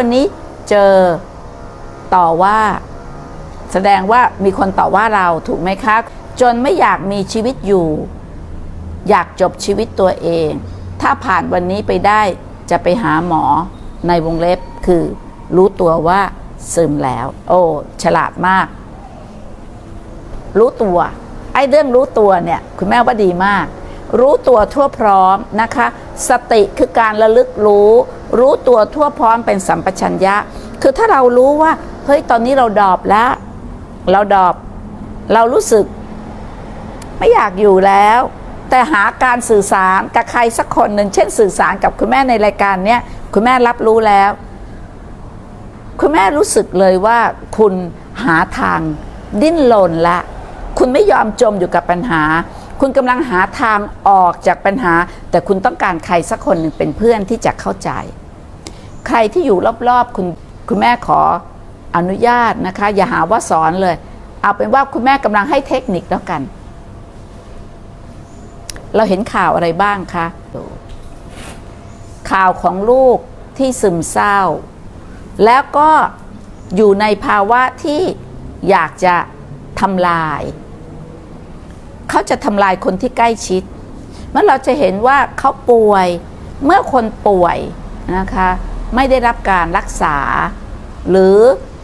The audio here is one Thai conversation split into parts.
วันนี้เจอต่อว่า แสดงว่ามีคนต่อว่าเราถูกไหมคะ จนไม่อยากมีชีวิตอยู่ อยากจบชีวิตตัวเอง ถ้าผ่านวันนี้ไปได้จะไปหาหมอในวงเล็บคือ รู้ตัวว่าซึมแล้ว โอ้ ฉลาดมาก รู้ตัว ไอ้เรื่องรู้ตัวเนี่ย คุณแม่ว่าดีมาก รู้ตัวทั่วพร้อมนะคะ สติคือการระลึกรู้ รู้ตัวทั่วพร้อมเป็นสัมปชัญญะ คือถ้าเรารู้ว่า เฮ้ยตอนนี้เราดอบแล้ว เราดอบ เรารู้สึก ไม่อยากอยู่แล้ว แต่หาการสื่อสารกับใครสักคนหนึ่ง เช่นสื่อสารกับคุณแม่ในรายการเนี้ยคุณแม่รับรู้แล้ว คุณแม่รู้สึกเลยว่าคุณหาทางดิ้นรนละ คุณไม่ยอมจมอยู่กับปัญหา คุณกำลังหาทางออกจากปัญหา แต่คุณต้องการใครสักคนหนึ่งเป็นเพื่อนที่จะเข้าใจ ใครที่อยู่รอบๆ คุณคุณแม่ขออนุญาตนะคะ อย่าหาว่าสอนเลย เอาเป็นว่าคุณแม่กำลังให้เทคนิคแล้วกัน เราเห็นข่าวอะไรบ้างคะข่าวของลูกที่ซึมเศร้า แล้วก็อยู่ในภาวะที่อยากจะทำลาย เขาจะทำลายคนที่ใกล้ชิด เมื่อเราจะเห็นว่าเขาป่วยเมื่อคนป่วยนะคะไม่ได้รับการรักษา หรือ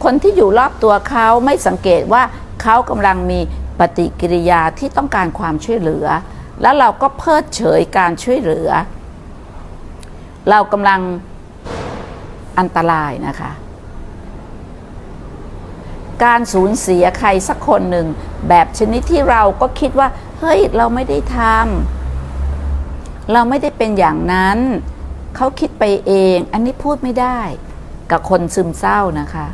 คนที่อยู่รอบตัวเขาไม่สังเกตว่าเขากำลังมีปฏิกิริยาที่ต้องการความช่วยเหลือ แล้วเราก็เพิดเฉยการช่วยเหลือ เรากำลังอันตรายนะคะ การสูญเสียใครสักคนหนึ่ง แบบชนิดที่เราก็คิดว่า เฮ้ย เราไม่ได้ทำเราไม่ได้เป็นอย่างนั้น เขาคิดไปเอง อันนี้พูดไม่ได้ กับคนซึมเศร้านะคะ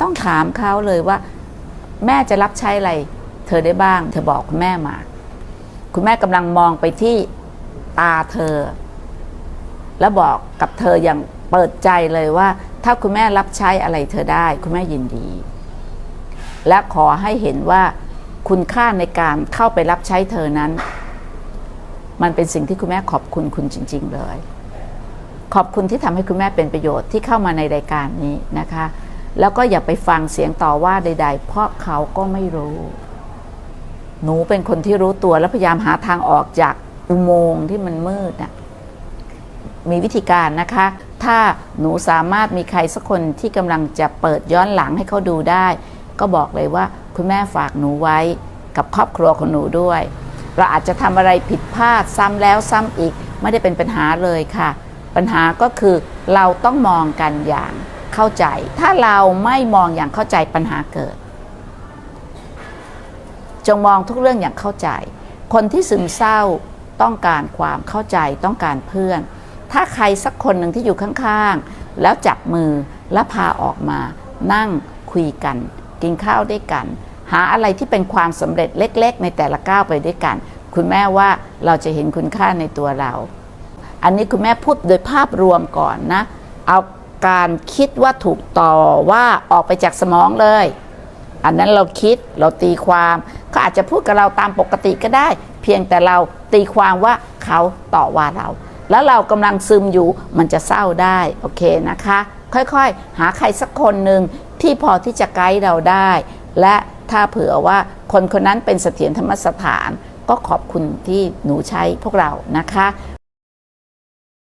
ต้องถามเขาเลยว่า แม่จะรับใช้อะไร เธอได้บ้าง เธอบอกคุณแม่มา คุณแม่กำลังมองไปที่ตาเธอ แล้วบอกกับเธออย่างเปิดใจเลยว่า ถ้าคุณแม่รับใช้อะไรเธอได้ คุณแม่ยินดี และขอให้เห็นว่าคุณค่าในการเข้าไปรับใช้เธอนั้น มันเป็นสิ่งที่คุณแม่ขอบคุณคุณจริง ๆ เลย ขอบคุณที่ทำให้คุณแม่เป็นประโยชน์ที่เข้ามาในรายการนี้นะคะ แล้วก็อย่าไปฟังเสียงต่อว่าใด ๆ เพราะเขาก็ไม่รู้ หนูเป็นคนที่รู้ตัวและพยายามหาทางออกจากอุโมงค์ที่มันมืดนะมีวิธีการนะคะ ถ้าหนูสามารถมีใครสักคนที่กำลังจะเปิดย้อนหลังให้เขาดูได้ ก็บอกเลยว่าคุณแม่ฝากหนูไว้กับครอบครัวของหนูด้วย เราอาจจะทำอะไรผิดพลาดซ้ำแล้วซ้ำอีกไม่ได้เป็นปัญหาเลยค่ะ ปัญหาก็คือเราต้องมองกันอย่างเข้าใจ ถ้าเราไม่มองอย่างเข้าใจปัญหาเกิด จงมองทุกเรื่องอย่างเข้าใจ คนที่ซึมเศร้าต้องการความเข้าใจต้องการเพื่อน ถ้าใครสักคนหนึ่งที่อยู่ข้างๆ แล้วจับมือแล้วพาออกมานั่งคุยกัน กินข้าวด้วยกัน หาอะไรที่เป็นความสำเร็จเล็ก ๆ ในแต่ละก้าวไปด้วยกัน คุณแม่ว่าเราจะเห็นคุณค่าในตัวเรา อันนี้คุณแม่พูดโดยภาพรวมก่อนนะ เอาการคิดว่าถูกต่อว่าออกไปจากสมองเลย อันนั้นเราคิดเราตีความเขาอาจจะพูดกับเราตามปกติก็ได้ เพียงแต่เราตีความว่าเขาต่อว่าเรา แล้วเรากำลังซึมอยู่มันจะเศร้าได้โอเคนะคะ ค่อยๆ หาใครสักคนหนึ่ง ที่พอที่จะไกด์เราได้ และถ้าเผื่อว่าคนคนนั้นเป็นเสถียรธรรมสถาน ก็ขอบคุณที่หนูใช้พวกเรานะคะ